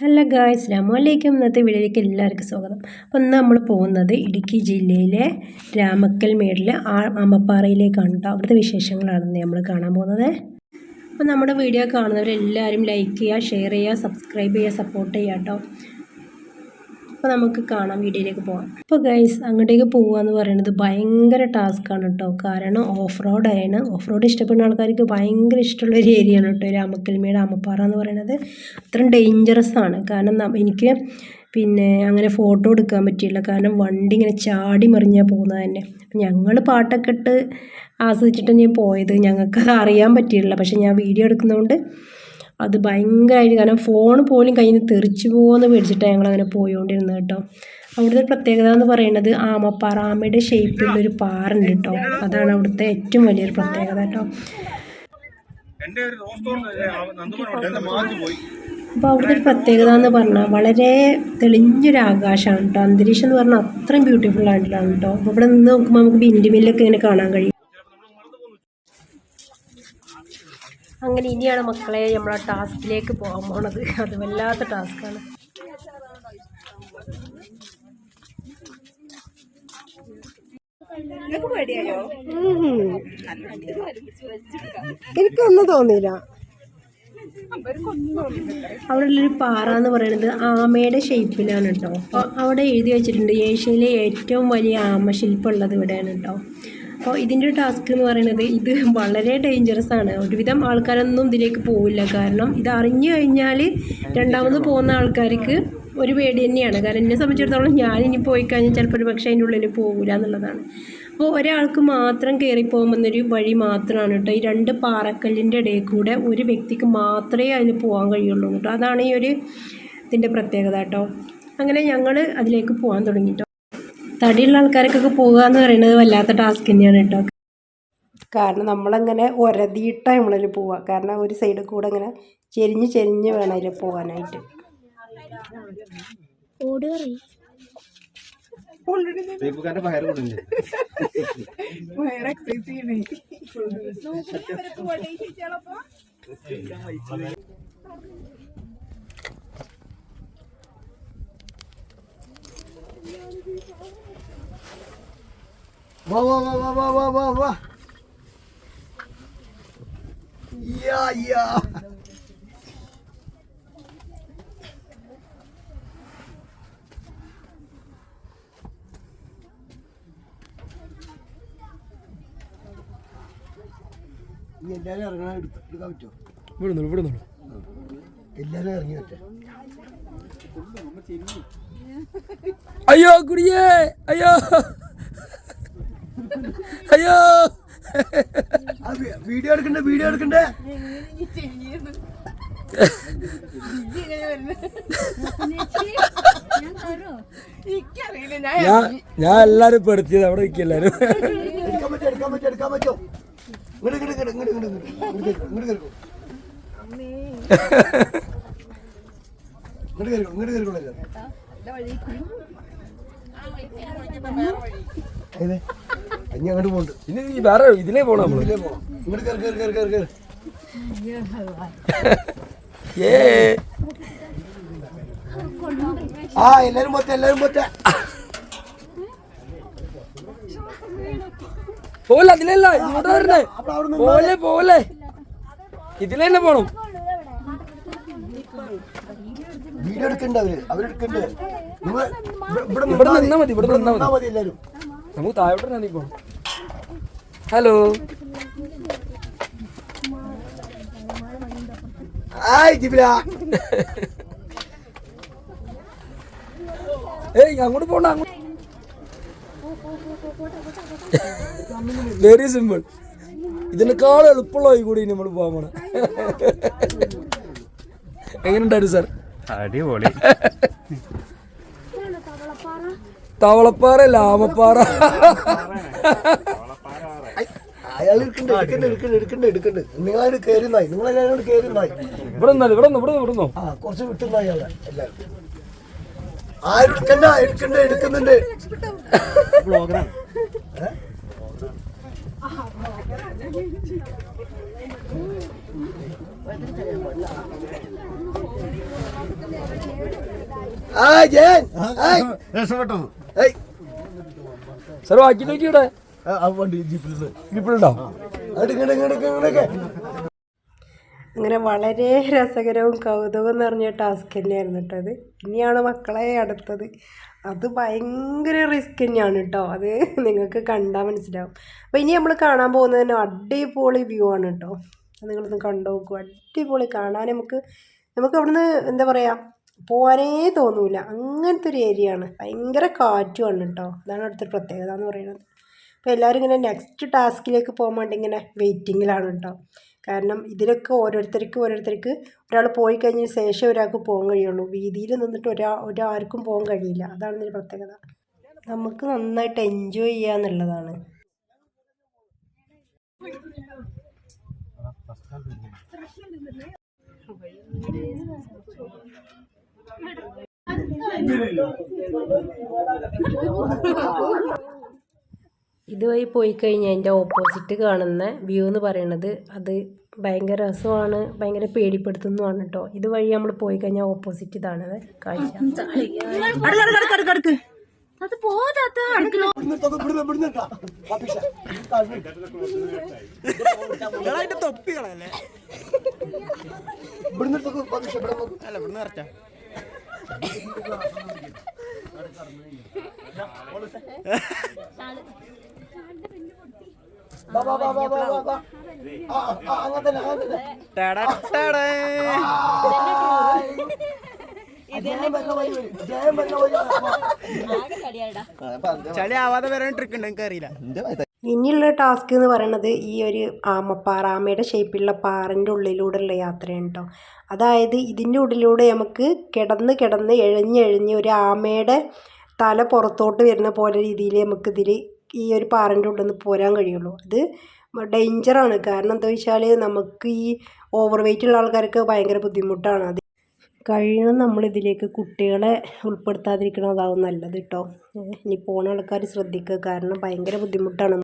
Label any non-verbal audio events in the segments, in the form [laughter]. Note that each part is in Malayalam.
ഹലോ ഗായ് അസ്ലാമു അലൈക്കും ഇന്നത്തെ വീഡിയോയിലേക്ക് എല്ലാവർക്കും സ്വാഗതം. അപ്പോൾ ഇന്ന് നമ്മൾ പോകുന്നത് ഇടുക്കി ജില്ലയിലെ രാമക്കൽ മേടിലെ ആ അമ്മപ്പാറയിലേക്കാണ് കേട്ടോ അവിടുത്തെ വിശേഷങ്ങളാണ് ഇന്ന് നമ്മൾ കാണാൻ പോകുന്നത്. അപ്പോൾ നമ്മുടെ വീഡിയോ കാണുന്നവരെല്ലാവരും ലൈക്ക് ചെയ്യുക ഷെയർ ചെയ്യുക സബ്സ്ക്രൈബ് ചെയ്യുക സപ്പോർട്ട് ചെയ്യുക കേട്ടോ അപ്പോൾ നമുക്ക് കാണാം വീഡിയോയിലേക്ക് പോകാം അപ്പോൾ ഗൈസ് അങ്ങോട്ടേക്ക് പോകുക എന്ന് പറയുന്നത് ഭയങ്കര ആണ് കേട്ടോ കാരണം ഓഫ് റോഡ് ആണ് ഓഫ് റോഡ് ഇഷ്ടപ്പെടുന്ന ആൾക്കാർക്ക് ഭയങ്കര ഇഷ്ടമുള്ള ഒരു ഏരിയ ആണ് കേട്ടോ രാമക്കൽമേട് അമ്മപ്പാറ എന്ന് പറയുന്നത്. അത്രയും ഡേഞ്ചറസ് ആണ്. കാരണം എനിക്ക് പിന്നെ അങ്ങനെ ഫോട്ടോ എടുക്കാൻ പറ്റിയില്ല. കാരണം വണ്ടി ഇങ്ങനെ ചാടി മറിഞ്ഞാൽ പോകുന്നത് തന്നെ. ഞങ്ങൾ പാട്ടൊക്കെ ഇട്ട് ആസ്വദിച്ചിട്ട് ഞാൻ പോയത്. ഞങ്ങൾക്കത് അറിയാൻ പറ്റിയില്ല. പക്ഷേ ഞാൻ വീഡിയോ എടുക്കുന്നതുകൊണ്ട് അത് ഭയങ്കരമായിട്ട് കാരണം ഫോൺ പോലും കയ്യിൽ നിന്ന് തെറിച്ചു പോകുമെന്ന് പേടിച്ചിട്ടാണ് ഞങ്ങൾ അങ്ങനെ പോയോണ്ടിരുന്നത് കേട്ടോ. അവിടുത്തെ പ്രത്യേകത എന്ന് പറയുന്നത് ആമപ്പാറ ആമയുടെ ഷേപ്പിലുള്ളൊരു പാറ ഉണ്ട് കേട്ടോ. അതാണ് അവിടുത്തെ ഏറ്റവും വലിയൊരു പ്രത്യേകത കേട്ടോ. അപ്പൊ അപ്പോൾ അവിടുത്തെ ഒരു പ്രത്യേകത എന്ന് പറഞ്ഞാൽ വളരെ തെളിഞ്ഞൊരു ആകാശമാണ് കേട്ടോ. അന്തരീക്ഷം എന്ന് പറഞ്ഞാൽ അത്രയും ബ്യൂട്ടിഫുൾ ആയിട്ടുള്ളതാണ് കേട്ടോ. അപ്പോൾ ഇവിടെ നിന്ന് നോക്കുമ്പോൾ നമുക്ക് ബിൻഡി മില്ലൊക്കെ ഇങ്ങനെ കാണാൻ കഴിയും. അങ്ങനെ ഇനിയാണ് മക്കളെ നമ്മളെ ടാസ്കിലേക്ക് പോകാൻ പോണത്. അത് വല്ലാത്ത ടാസ്ക്കാണ് എനിക്കൊന്നും തോന്നിയില്ല. അവിടെ ഉള്ളൊരു പാറ എന്ന് പറയുന്നത് ആമയുടെ ഷേപ്പിലാണ് കേട്ടോ അപ്പോൾ അവിടെ എഴുതി വെച്ചിട്ടുണ്ട് ഏഷ്യയിലെ ഏറ്റവും വലിയ ആമ ശില്പം ഉള്ളത് ഇവിടെയാണ് കേട്ടോ അപ്പോൾ ഇതിന്റെ ടാസ്ക് എന്ന് പറയുന്നത് ഇത് വളരെ ഡേഞ്ചറസ് ആണ്. ഒരുവിധം ആൾക്കാരൊന്നും ഇതിലേക്ക് പോവില്ല. കാരണം ഇത് അറിഞ്ഞു കഴിഞ്ഞാൽ രണ്ടാമത് പോകുന്ന ആൾക്കാർക്ക് ഒരു പേടി തന്നെയാണ്. കാരണം എന്നെ സംബന്ധിച്ചിടത്തോളം ഞാൻ ഇനി പോയി കഴിഞ്ഞാൽ ചിലപ്പോൾ ഒരു പക്ഷേ അതിന്റെ ഉള്ളിൽ പോകില്ല എന്നുള്ളതാണ്. അപ്പോൾ ഒരാൾക്ക് മാത്രം കയറിപ്പോകുമെന്നൊരു വഴി മാത്രമാണ് കേട്ടോ. ഈ രണ്ട് പാറക്കല്ലിന്റെ ഇടയിൽ കൂടെ ഒരു വ്യക്തിക്ക് മാത്രമേ അതിന് പോകാൻ കഴിയുള്ളൂ കേട്ടോ. അതാണ് ഈ ഒരു ഇതിന്റെ പ്രത്യേകത കേട്ടോ. അങ്ങനെ ഞങ്ങൾ അതിലേക്ക് പോകാൻ തുടങ്ങി തടിയുള്ള ആൾക്കാർക്കൊക്കെ പോകുക എന്ന് പറയുന്നത് വല്ലാത്ത ടാസ്ക് തന്നെയാണ് കേട്ടോ. കാരണം നമ്മളങ്ങനെ ഒരതിയിട്ടാണ് നമ്മളതിൽ പോവുക കാരണം ഒരു സൈഡിൽ കൂടെ ഇങ്ങനെ ചെരിഞ്ഞ് ചെരിഞ്ഞ് വേണം അതിൽ പോകാനായിട്ട്. Thank പയർ [laughs] Vah vah vah vah vah vah vah vah. Ya ya. നീ എല്ലാവരും ഇറങ്ങാൻ എടുക്കാൻ പറ്റുമോ ഇവിടുന്നുള്ളൂ ഇവിടുന്നുള്ളൂ എല്ലാവരും ഇറങ്ങി പറ്റേ അയ്യോ കുടിയേ അയ്യോ അയ്യോ. വീഡിയോ എടുക്കണ്ടേ വീഡിയോ എടുക്കണ്ടേ? ഞാൻ ഞാൻ എല്ലാരും പെടുത്തിയത് അവിടെ നിൽക്കും ഇനി അങ്ങോട്ട് പോണ്ട്. ഇനി ഈ വേറെ ഇതിലേ പോണം നമ്മൾ ഇതിലേ പോണം. ഇങ്ങോട്ട് കയറി കയറി കയറി കയറി കയറി ഏ. ആ എല്ലാരും മൊത്തം എല്ലാരും മൊത്തം പോലെ അതിലല്ല ഇങ്ങോട്ട് വരണേ. പോലെ പോലെ ഇതിലെ തന്നെ പോണം. വീഡിയോ എടുക്കണ്ട അവർ അവരെടുക്കണ്ട് ഇവിടെ നിന്നാ മതി ഇവിടെ നിന്നാ മതി എല്ലാരും. നമുക്ക് താഴോട്ട് നന്ദി പോകണം ഹലോ ജിബില. ഏയ് അങ്ങോട്ട് പോണ്ട അങ്ങോട്ട്. വെരി സിമ്പിൾ ഇതിനേക്കാൾ എളുപ്പമുള്ള കൂടി നമ്മൾ പോകാൻ പോണ. എങ്ങനെയുണ്ടായിരുന്നു സാർ? അടിപൊളി. തവളപ്പാറ ലാമപ്പാറ. അയാൾ എടുക്കണ്ട് എടുക്കണ്ട് എടുക്കണ്ട് എടുക്കണ്ട് എടുക്കണ്ട്. നിങ്ങളായിട്ട് കയറുന്നായി നിങ്ങളെല്ലാവരും കയറുന്നായി ഇവിടെ നിന്നാലും ഇവിടെ നിന്ന് ഇവിടെ നിന്ന് ഇവിടെ നിന്നോ ആ കുറച്ച് വിട്ടുന്നായി അവിടെ എല്ലാവരും ആരും എടുക്കണ്ട എടുക്കണ്ട എടുക്കുന്നുണ്ട്. ഏ? രക്ഷപ്പെട്ടു സാർ ബാക്കി നോക്കിയുടെ ജീപ്പിലുണ്ട് അങ്ങനെ വളരെ രസകരവും കൗതുകം നിറഞ്ഞ ടാസ്ക് തന്നെയായിരുന്നു കേട്ടോ അത് ഇനിയാണ് മക്കളെ അടുത്തത്. അത് ഭയങ്കര റിസ്ക് തന്നെയാണ് കേട്ടോ അത് നിങ്ങൾക്ക് കണ്ടാൽ മനസ്സിലാവും. അപ്പോൾ ഇനി നമ്മൾ കാണാൻ പോകുന്നത് തന്നെ അടിപൊളി വ്യൂ ആണ് കേട്ടോ അത് നിങ്ങളൊന്ന് കണ്ടു നോക്കൂ അടിപൊളി കാണാൻ നമുക്ക് നമുക്ക് അവിടുന്ന് എന്താ പറയുക പോകാനേ തോന്നൂല. അങ്ങനത്തെ ഒരു ഏരിയ ആണ് ഭയങ്കര കാറ്റുമാണ് കേട്ടോ അതാണ് അടുത്തൊരു പ്രത്യേകത എന്ന് പറയുന്നത്. അപ്പോൾ എല്ലാവരും ഇങ്ങനെ നെക്സ്റ്റ് ടാസ്കിലേക്ക് പോകാൻ വേണ്ടി ഇങ്ങനെ വെയിറ്റിങ്ങിലാണ് കേട്ടോ കാരണം ഇതിലൊക്കെ ഓരോരുത്തർക്ക് ഓരോരുത്തർക്ക് ഒരാൾ പോയി കഴിഞ്ഞതിന് ശേഷം ഒരാൾക്ക് പോകാൻ കഴിയുള്ളൂ. വീതിയിൽ നിന്നിട്ട് ഒരാ ഒരാർക്കും പോകാൻ കഴിയില്ല. അതാണ് ഇതിന്റെ പ്രത്യേകത. നമുക്ക് നന്നായിട്ട് എൻജോയ് ചെയ്യാന്നുള്ളതാണ് ഇതുവഴി പോയി കഴിഞ്ഞാൽ അതിന്റെ ഓപ്പോസിറ്റ് കാണുന്ന വ്യൂ എന്ന് പറയുന്നത് അത് ഭയങ്കര രസമാണ് ഭയങ്കര പേടിപ്പെടുത്തുന്നതാണ് കേട്ടോ ഇതുവഴി നമ്മൾ പോയി കഴിഞ്ഞാൽ ഓപ്പോസിറ്റ് ഇതാണ് കാഴ്ച. ഇവിടുന്ന് എടുത്തോ, പാപ്പിഷ, ഇവിടുന്ന് നോക്ക്. ഇവിടുന്ന് ചളി ആവാതെ വരാൻ ട്രിക്ക് ഉണ്ട്? എനിക്ക് അറിയില്ല ഇനിയുള്ള ടാസ്ക് എന്ന് പറയുന്നത് ഈ ഒരു ആമപ്പാറ ആമയുടെ ഷേപ്പിലുള്ള പാറന്റെ ഉള്ളിലൂടെയുള്ള യാത്രയാണ് കേട്ടോ അതായത് ഇതിന്റെ ഉള്ളിലൂടെ നമുക്ക് കിടന്ന് കിടന്ന് എഴഞ്ഞെഴഞ്ഞ് ഒരു ആമയുടെ തല പുറത്തോട്ട് വരുന്ന പോലെ രീതിയിൽ നമുക്കിതിൽ ഈ ഒരു പാറന്റെ ഉള്ളിൽ നിന്ന് പോരാൻ കഴിയുള്ളൂ. അത് ഡേഞ്ചറാണ് കാരണം എന്താ വെച്ചാൽ നമുക്ക് ഈ ഓവർ വെയിറ്റ് ഉള്ള ആൾക്കാർക്ക് ഭയങ്കര ബുദ്ധിമുട്ടാണ്. അത് കഴിയണം നമ്മളിതിലേക്ക്. കുട്ടികളെ ഉൾപ്പെടുത്താതിരിക്കണതാവും നല്ലത് കേട്ടോ ഇനി പോണ ആൾക്കാർ ശ്രദ്ധിക്കുക. കാരണം ഭയങ്കര ബുദ്ധിമുട്ടാണ്.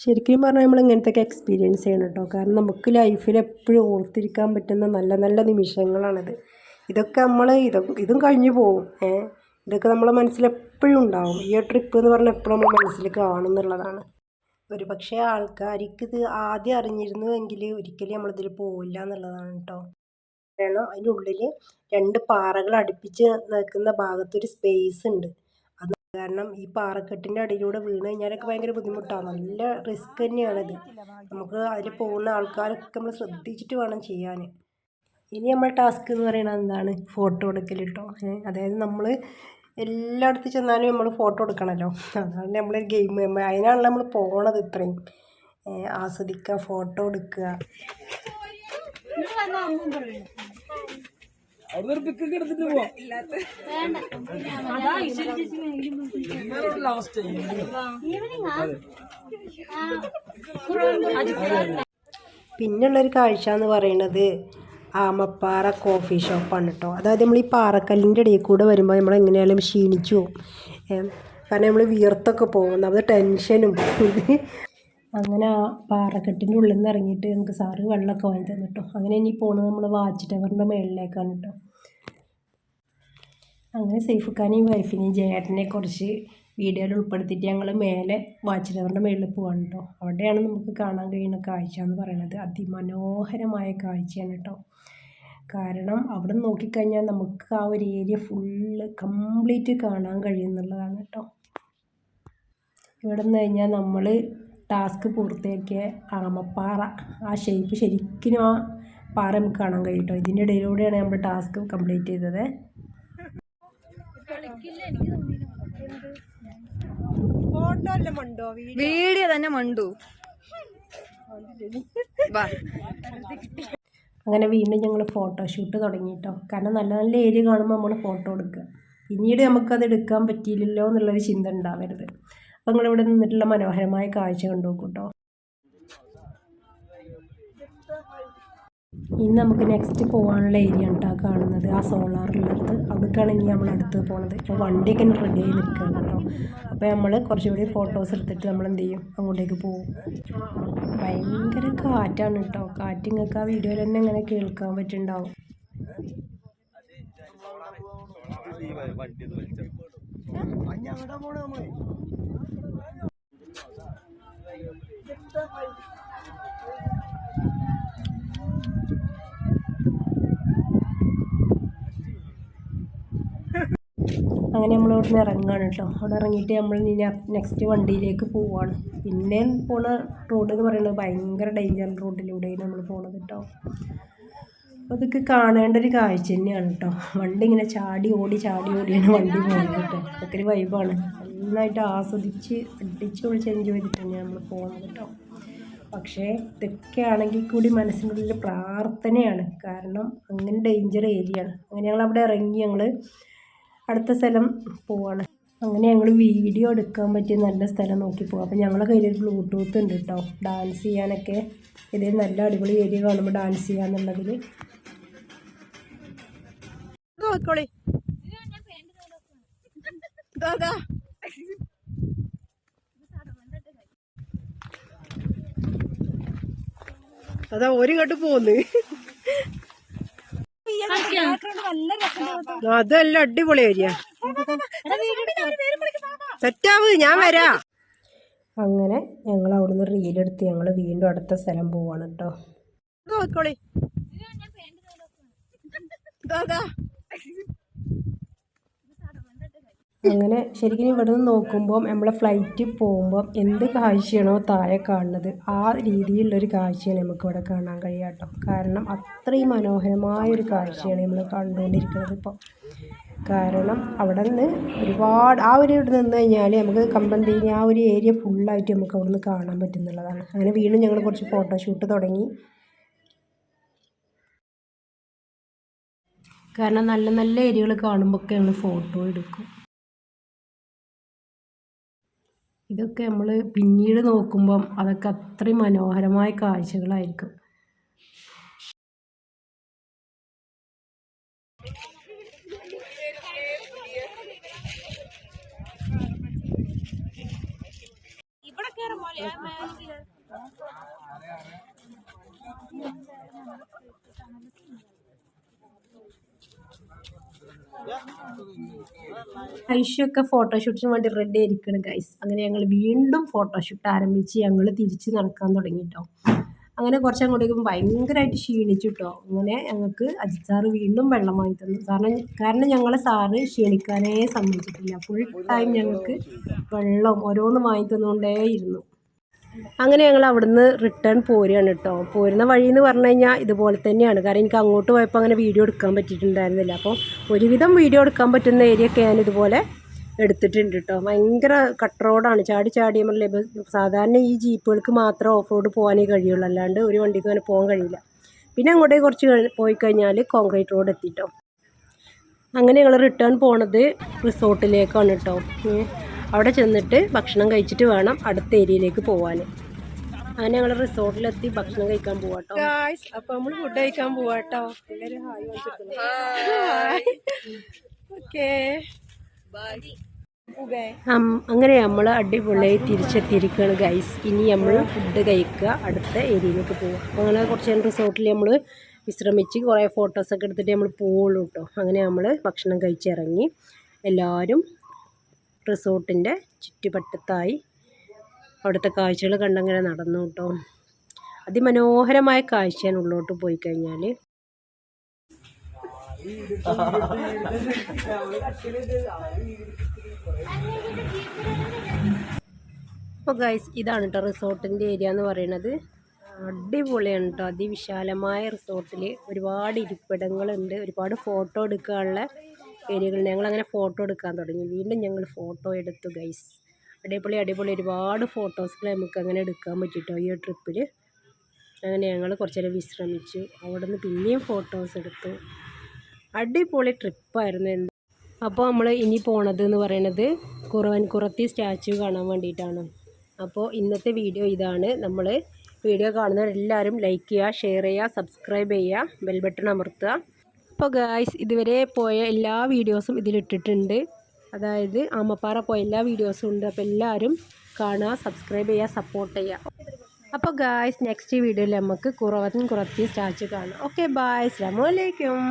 ശരിക്കും പറഞ്ഞാൽ നമ്മൾ ഇങ്ങനത്തെയൊക്കെ എക്സ്പീരിയൻസ് ചെയ്യണം കേട്ടോ കാരണം നമുക്ക് ലൈഫിൽ എപ്പോഴും ഓർത്തിരിക്കാൻ പറ്റുന്ന നല്ല നല്ല നിമിഷങ്ങളാണിത്. ഇതൊക്കെ നമ്മൾ ഇതൊക്കെ ഇതും കഴിഞ്ഞു പോകും ഏഹ് ഇതൊക്കെ നമ്മളെ മനസ്സിൽ എപ്പോഴും ഉണ്ടാവും. ഈ ട്രിപ്പ് എന്ന് പറഞ്ഞാൽ എപ്പോഴും നമ്മൾ മനസ്സിൽ കാണും എന്നുള്ളതാണ് ഒരു പക്ഷേ ആൾക്കാർക്ക് ഇത് ആദ്യം അറിഞ്ഞിരുന്നുവെങ്കിൽ ഒരിക്കലും നമ്മളിതിൽ പോവില്ല എന്നുള്ളതാണ് കേട്ടോ കാരണം അതിനുള്ളിൽ രണ്ട് പാറകൾ അടുപ്പിച്ച് നിൽക്കുന്ന ഭാഗത്തൊരു സ്പേസ് ഉണ്ട്. കാരണം ഈ പാറക്കെട്ടിന്റെ അടിയിലൂടെ വീണ് കഴിഞ്ഞാലൊക്കെ ഭയങ്കര ബുദ്ധിമുട്ടാണ്. നല്ല റിസ്ക് തന്നെയാണിത്. നമുക്ക് അതിൽ പോകുന്ന ആൾക്കാരൊക്കെ നമ്മൾ ശ്രദ്ധിച്ചിട്ട് വേണം ചെയ്യാൻ ഇനി നമ്മൾ ടാസ്ക് എന്ന് പറയുന്നത് എന്താണ്? ഫോട്ടോ എടുക്കൽ കേട്ടോ അതായത് നമ്മൾ എല്ലായിടത്തും ചെന്നാലും നമ്മൾ ഫോട്ടോ എടുക്കണമല്ലോ അതാണ് നമ്മൾ ഗെയിം. അതിനാണല്ലോ നമ്മൾ പോണത് ഇത്രയും. ആസ്വദിക്കുക ഫോട്ടോ എടുക്കുക അവിടെ ഒരു പിക്കൊക്കെ എടുത്തിട്ട് പോവാം. ലാസ്റ്റ് പിന്നുള്ളൊരു കാഴ്ച എന്ന് പറയുന്നത് ആമപ്പാറ കോഫി ഷോപ്പാണ് കേട്ടോ അതായത് നമ്മൾ ഈ പാറക്കല്ലിന്റെ ഇടയിൽ കൂടെ വരുമ്പോൾ നമ്മൾ എങ്ങനെയായാലും ക്ഷീണിച്ചു പോകും. കാരണം നമ്മൾ വിയർത്തൊക്കെ പോകും. നമ്മൾ ടെൻഷനും അങ്ങനെ ആ പാറക്കെട്ടിന്റെ ഉള്ളിൽ നിന്ന് ഇറങ്ങിയിട്ട് നമുക്ക് സാറ് വെള്ളമൊക്കെ വാങ്ങി തന്നു കേട്ടോ അങ്ങനെ ഇനി പോണത് നമ്മൾ വാച്ച് ടവറിന്റെ മുകളിലേക്കാണ് കേട്ടോ അങ്ങനെ സൈഫുഖാനെയും വൈഫിനെയും ജയേട്ടനെ കുറച്ച് വീഡിയോയിൽ ഉൾപ്പെടുത്തിയിട്ട് ഞങ്ങൾ മേലെ വാച്ച് ടവറിന്റെ മുകളിൽ പോവാണ് കേട്ടോ അവിടെയാണ് നമുക്ക് കാണാൻ കഴിയുന്ന കാഴ്ച എന്ന് പറയുന്നത് അതിമനോഹരമായ കാഴ്ചയാണ് കേട്ടോ കാരണം അവിടെ നോക്കിക്കഴിഞ്ഞാൽ നമുക്ക് ആ ഒരു ഏരിയ ഫുള്ള് കംപ്ലീറ്റ് കാണാൻ കഴിയുന്നുള്ളതാണ് കേട്ടോ ഇവിടെ നിന്ന് കഴിഞ്ഞാൽ നമ്മൾ ടാസ്ക് പൂർത്തിയാക്കിയ ആമപ്പാറ ആ ഷേപ്പ് ശരിക്കും ആ പാറ നമുക്ക് കാണാൻ കഴിയും കേട്ടോ ഇതിന്റെ ഇടയിലൂടെയാണ് നമ്മൾ ടാസ്ക് കംപ്ലീറ്റ് ചെയ്തത്. വീഡിയോ? തന്നെ മണ്ടു. വാ. അങ്ങനെ വീണ്ടും ഞങ്ങൾ ഫോട്ടോഷൂട്ട് തുടങ്ങി കേട്ടോ കാരണം നല്ല നല്ല ഏരിയ കാണുമ്പോൾ നമ്മൾ ഫോട്ടോ എടുക്കുക. പിന്നീട് നമുക്കത് എടുക്കാൻ പറ്റിയില്ലല്ലോ എന്നുള്ളൊരു ചിന്ത ഉണ്ടാവരുത്. അപ്പോൾ നിങ്ങളിവിടെ നിന്നിട്ടുള്ള മനോഹരമായ കാഴ്ച കണ്ടു കേട്ടോ ഇനി നമുക്ക് നെക്സ്റ്റ് പോകാനുള്ള ഏരിയ ഉണ്ടാ കാണുന്നത്. ആ സോളാറുള്ളത് അവിടേക്കാണ് ഇനി നമ്മൾ അടുത്ത് പോകുന്നത് ഇപ്പോൾ വണ്ടിയൊക്കെ റെഡി ആയി നിൽക്കുകയാണ് കേട്ടോ അപ്പോൾ നമ്മൾ കുറച്ചുകൂടി ഫോട്ടോസ് എടുത്തിട്ട് നമ്മൾ എന്ത് ചെയ്യും? അങ്ങോട്ടേക്ക് പോകും ഭയങ്കര കാറ്റാണ് കേട്ടോ കാറ്റ് നിങ്ങൾക്ക് ആ വീഡിയോയിൽ തന്നെ ഇങ്ങനെ കേൾക്കാൻ പറ്റുന്നുണ്ടാവും നമ്മൾ അങ്ങനെ നമ്മൾ അവിടെ നിന്ന് ഇറങ്ങുകയാണ് കേട്ടോ. അവിടെ ഇറങ്ങിയിട്ട് നമ്മൾ ഇനി നെക്സ്റ്റ് വണ്ടിയിലേക്ക് പോവുകയാണ് പിന്നെ പോണ റോഡ് എന്ന് പറയുന്നത് ഭയങ്കര ഡേഞ്ചർ റോഡിലൂടെയാണ് നമ്മൾ പോണത് കേട്ടോ. അപ്പോൾ അതൊക്കെ കാണേണ്ട ഒരു കാഴ്ച തന്നെയാണ് കേട്ടോ വണ്ടി ഇങ്ങനെ ചാടി ഓടി ചാടി ഓടിയാണ് വണ്ടി പോകുന്നത് കേട്ടോ അതൊക്കെ ഒരു വൈബാണ് നന്നായിട്ട് ആസ്വദിച്ച് അടിച്ച് പൊളിച്ച് എൻജോയ് ചെയ്തിട്ട് തന്നെയാണ് നമ്മൾ പോകുന്നത് കേട്ടോ പക്ഷേ ഇതൊക്കെ ആണെങ്കിൽ കൂടി മനസ്സിനുള്ളിൽ പ്രാർത്ഥനയാണ്. കാരണം അങ്ങനെ ഡേഞ്ചർ ഏരിയ ആണ്. അങ്ങനെ ഞങ്ങൾ അവിടെ ഇറങ്ങി ഞങ്ങൾ അടുത്ത സ്ഥലം പോവാണ്. അങ്ങനെ ഞങ്ങൾ വീഡിയോ എടുക്കാൻ പറ്റിയ നല്ല സ്ഥലം നോക്കി പോകാം അപ്പോൾ ഞങ്ങളുടെ കയ്യിൽ ബ്ലൂടൂത്ത് ഉണ്ട് കേട്ടോ ഡാൻസ് ചെയ്യാനൊക്കെ. ഇതിൽ നല്ല അടിപൊളി ഏരിയ കാണുമ്പോൾ ഡാൻസ് ചെയ്യാന്നുള്ളതിൽ നോക്കോളി അതാ ഒരു കട്ട് പോന്ന്. അതല്ല അടിപൊളി ഏരിയ. സെറ്റാവ് ഞാൻ വരാ. അങ്ങനെ ഞങ്ങൾ അവിടുന്ന് റീലെടുത്ത് ഞങ്ങൾ വീണ്ടും അടുത്ത സ്ഥലം പോവാണ് കേട്ടോ നോക്കോളി അങ്ങനെ ശരിക്കും ഇവിടെ നിന്ന് നോക്കുമ്പം നമ്മളെ ഫ്ലൈറ്റ് പോകുമ്പം എന്ത് കാഴ്ചയാണോ താഴെ കാണുന്നത്? ആ രീതിയിലുള്ളൊരു കാഴ്ചയാണ് നമുക്ക് ഇവിടെ കാണാൻ കഴിയാട്ടോ. കാരണം അത്രയും മനോഹരമായൊരു കാഴ്ചയാണ് നമ്മൾ കണ്ടുകൊണ്ടിരിക്കുന്നത് ഇപ്പോൾ കാരണം അവിടെ നിന്ന് ഒരുപാട് ആ ഒരു ഇവിടെ നിന്ന് കഴിഞ്ഞാൽ നമുക്ക് കമ്പന്തേരി ആ ഒരു ഏരിയ ഫുള്ളായിട്ട് നമുക്ക് അവിടെ നിന്ന് കാണാൻ പറ്റുന്നുള്ളതാണ്. അങ്ങനെ വീണ്ടും ഞങ്ങൾ കുറച്ച് ഫോട്ടോഷൂട്ട് തുടങ്ങി. കാരണം നല്ല നല്ല ഏരിയകൾ കാണുമ്പോഴൊക്കെ ഞങ്ങൾ ഫോട്ടോ എടുക്കും. ഇതൊക്കെ നമ്മൾ പിന്നീട് നോക്കുമ്പം അതൊക്കെ അത്രയും മനോഹരമായ കാഴ്ചകളായിരിക്കും. ഐഷൊക്കെ ഫോട്ടോഷൂട്ടിന് വേണ്ടി റെഡി ആയിരിക്കണം ഗൈസ് അങ്ങനെ ഞങ്ങൾ വീണ്ടും ഫോട്ടോഷൂട്ട് ആരംഭിച്ച് ഞങ്ങൾ തിരിച്ച് നടക്കാൻ തുടങ്ങി അങ്ങനെ കുറച്ച് അങ്ങോട്ടേക്കും ഭയങ്കരമായിട്ട് ക്ഷീണിച്ചു കേട്ടോ അങ്ങനെ ഞങ്ങൾക്ക് അജിത് സാറ് വീണ്ടും വെള്ളം വാങ്ങി തന്നു. കാരണം കാരണം ഞങ്ങളെ സാറ് ക്ഷീണിക്കാനേ സമ്മതിച്ചിട്ടില്ല. ഫുൾ ടൈം ഞങ്ങൾക്ക് വെള്ളം ഓരോന്ന് വാങ്ങി തന്നുകൊണ്ടേയിരുന്നു. അങ്ങനെ ഞങ്ങൾ അവിടുന്ന് റിട്ടേൺ പോരുകയാണ് കേട്ടോ പോരുന്ന വഴി എന്ന് പറഞ്ഞു കഴിഞ്ഞാൽ ഇതുപോലെ തന്നെയാണ്. കാരണം എനിക്ക് അങ്ങോട്ട് പോയപ്പോൾ അങ്ങനെ വീഡിയോ എടുക്കാൻ പറ്റിയിട്ടുണ്ടായിരുന്നില്ല. അപ്പോൾ ഒരുവിധം വീഡിയോ എടുക്കാൻ പറ്റുന്ന ഏരിയ ഒക്കെ ഞാൻ ഇതുപോലെ എടുത്തിട്ടുണ്ട് കേട്ടോ ഭയങ്കര കട്ട് റോഡാണ് ചാടി ചാടി നമ്മൾ സാധാരണ ഈ ജീപ്പുകൾക്ക് മാത്രം ഓഫ് റോഡ് പോകാനേ കഴിയുള്ളൂ. അല്ലാണ്ട് ഒരു വണ്ടിക്ക് അങ്ങനെ പോകാൻ കഴിയില്ല. പിന്നെ അങ്ങോട്ടേ കുറച്ച് പോയി കഴിഞ്ഞാൽ കോൺക്രീറ്റ് റോഡ് എത്തിട്ടോ അങ്ങനെ ഞങ്ങൾ റിട്ടേൺ പോണത് റിസോർട്ടിലേക്കാണ് കേട്ടോ. അവിടെ ചെന്നിട്ട് ഭക്ഷണം കഴിച്ചിട്ട് വേണം അടുത്ത ഏരിയയിലേക്ക് പോകാൻ അങ്ങനെ ഞങ്ങൾ റിസോർട്ടിലെത്തി ഭക്ഷണം കഴിക്കാൻ പോവാട്ടോ. അപ്പൊ നമ്മൾ ഫുഡ് കഴിക്കാൻ പോവാട്ടോ. എല്ലാവരും ഹായ് ഓക്കേ അങ്ങനെ നമ്മൾ അടിപൊളിയായി തിരിച്ചെത്തിയിരിക്കുകയാണ് ഗൈസ് ഇനി നമ്മൾ ഫുഡ് കഴിക്കുക അടുത്ത ഏരിയയിലേക്ക് പോവുക. അപ്പോൾ അങ്ങനെ കുറച്ച് നേരം റിസോർട്ടിൽ നമ്മൾ വിശ്രമിച്ച് കുറേ ഫോട്ടോസൊക്കെ എടുത്തിട്ട് നമ്മൾ പോവുള്ളൂ കേട്ടോ അങ്ങനെ നമ്മൾ ഭക്ഷണം കഴിച്ചിറങ്ങി എല്ലാവരും റിസോർട്ടിന്റെ ചുറ്റുപറ്റത്തായി അവിടുത്തെ കാഴ്ചകൾ കണ്ടങ്ങനെ നടന്നു കേട്ടോ. അതിമനോഹരമായ കാഴ്ചയാണ് ഉള്ളോട്ട് പോയി കഴിഞ്ഞാൽ അപ്പോൾ ഗൈസ് ഇതാണ് കേട്ടോ റിസോർട്ടിന്റെ ഏരിയ എന്ന് പറയുന്നത് അടിപൊളിയാണ് കേട്ടോ അതിവിശാലമായ റിസോർട്ടിൽ ഒരുപാട് ഇരിപ്പിടങ്ങളുണ്ട്. ഒരുപാട് ഫോട്ടോ എടുക്കാനുള്ള ഏരിയകളുണ്ട് ഞങ്ങളങ്ങനെ ഫോട്ടോ എടുക്കാൻ തുടങ്ങി. വീണ്ടും ഞങ്ങൾ ഫോട്ടോ എടുത്തു ഗൈസ് അടിപൊളി അടിപൊളി ഒരുപാട് ഫോട്ടോസുകൾ നമുക്ക് അങ്ങനെ എടുക്കാൻ പറ്റിയിട്ടോ ഈ ട്രിപ്പിൽ അങ്ങനെ ഞങ്ങൾ കുറച്ച് നേരം വിശ്രമിച്ചു. അവിടെ നിന്ന് പിന്നെയും ഫോട്ടോസ് എടുത്തു. അടിപൊളി ട്രിപ്പായിരുന്നു എന്ത്. അപ്പോൾ നമ്മൾ ഇനി പോണത് എന്ന് പറയണത് കുറവൻ കുറത്തി സ്റ്റാച്ചു കാണാൻ വേണ്ടിയിട്ടാണ്. അപ്പോൾ ഇന്നത്തെ വീഡിയോ ഇതാണ്. നമ്മൾ വീഡിയോ കാണുന്നവരെല്ലാവരും ലൈക്ക് ചെയ്യുക ഷെയർ ചെയ്യുക സബ്സ്ക്രൈബ് ചെയ്യുക ബെൽ ബട്ടൺ അമർത്തുക. അപ്പോൾ ഗായ്സ് ഇതുവരെ പോയ എല്ലാ വീഡിയോസും ഇതിലിട്ടിട്ടുണ്ട്. അതായത് ആമപ്പാറ പോയ എല്ലാ വീഡിയോസും ഉണ്ട്. അപ്പോൾ എല്ലാവരും കാണുക സബ്സ്ക്രൈബ് ചെയ്യുക സപ്പോർട്ട് ചെയ്യുക. അപ്പോൾ ഗായ്സ് നെക്സ്റ്റ് വീഡിയോയിൽ നമുക്ക് കുറവത്തും കുറത്തി സ്റ്റാച്ചു കാണാം. ഓക്കെ ബായ് അസ്സാം വലൈക്കും